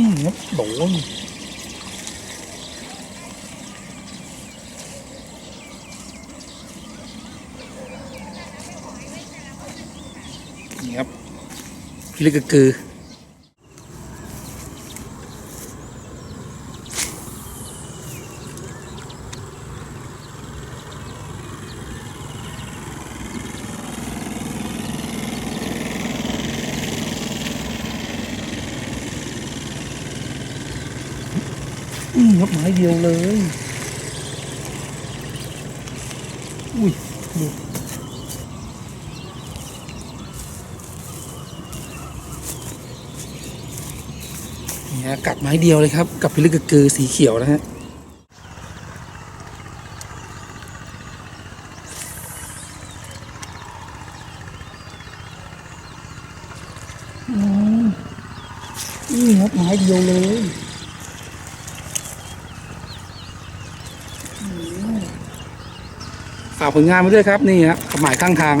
อืมโดนนี่ครับพี่เล็กก็คือ อืมครับไม้เดียวเลย อุ้ยดูนี่ฮะกัดไม้เดียวเลยครับ กับพิลึกกระกือสีเขียวนะฮะอืมนี่ครับไม้เดียวเลย ฝากผลงานมาด้วยครับนี่ครับหมายข้างทาง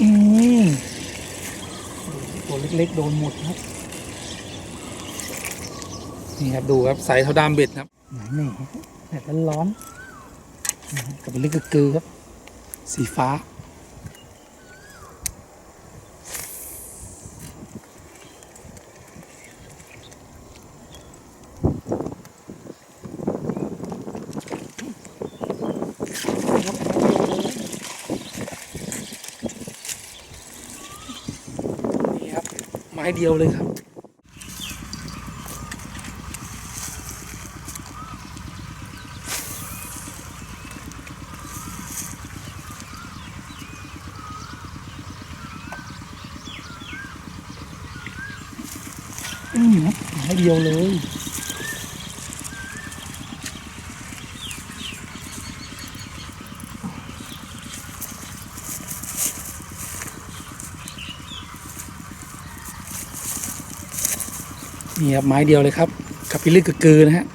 อืมตัวเล็กๆโดนหมดครับ นี่ครับดูครับใสเท่าดามเบ็ดครับหมายหนึ่งครับแดดร้อนๆนะครับกับเป็นลึกกระกือครับ สีฟ้า ม้เดียวเลยครับอืมไม้เดียวเลย นี่ครับไม้เดียวเลยครับกับพิลึกกือนะฮะ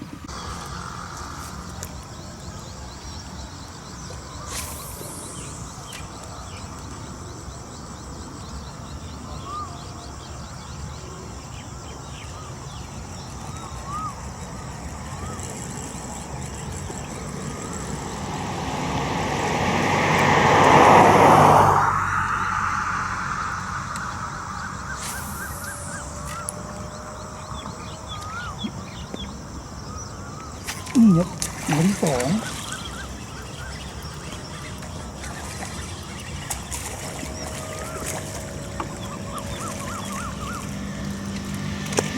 นี่ ครับไม้ที่สอง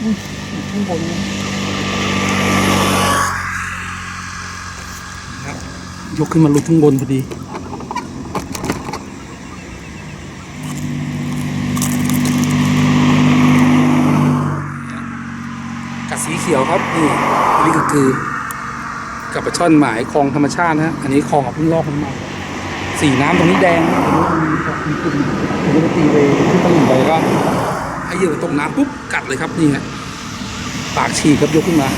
อุ้ยอยู่ข้างบนยกขึ้นมาลุกข้างบนพอดีกัดสีเขียวครับนี่นนี้ก็คือ กับปลาช่อนหมายคลองธรรมชาตินะฮะอันนี้คลองของเพิ่งลอกขึ้นมาสีน้ำตรงนี้แดงนะตรงนี้มันมีกลิ่นผมก็ตีไปขึ้นตลิ่งไปก็ให้เหยื่อตกน้ำปุ๊บกัดเลยครับนี่ฮะปากฉีกครับยกขึ้นมา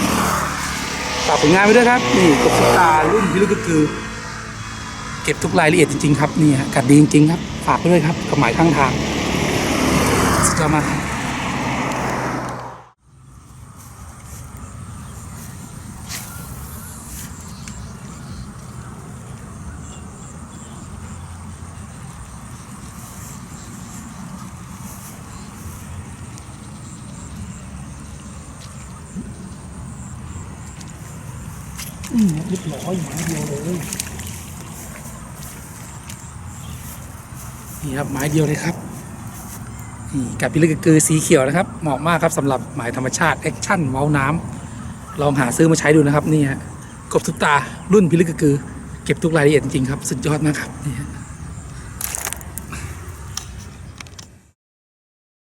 ฝากผลงานไปด้วยครับ นี่กบสตารุ่นพิลึกก็คือ เก็บทุกรายละเอียดจริงๆครับนี่ฮะกัดดีจริงๆครับ ฝากไปด้วยครับกับหมายข้างทางสุดยอดมาก เรียบร้อยไม้เดียวเลยนี่ครับไม้เดียวเลยครับนี่กับพิลึกกือสีเขียวนะครับเหมาะมากครับสำหรับหมายธรรมชาติแอคชั่นเมาส์น้ำลองหาซื้อมาใช้ดูนะครับนี่ฮะกบทุกตารุ่นพิลึกกือเก็บทุกรายละเอียดจริงๆครับสุดยอดมากครับนี่ฮะ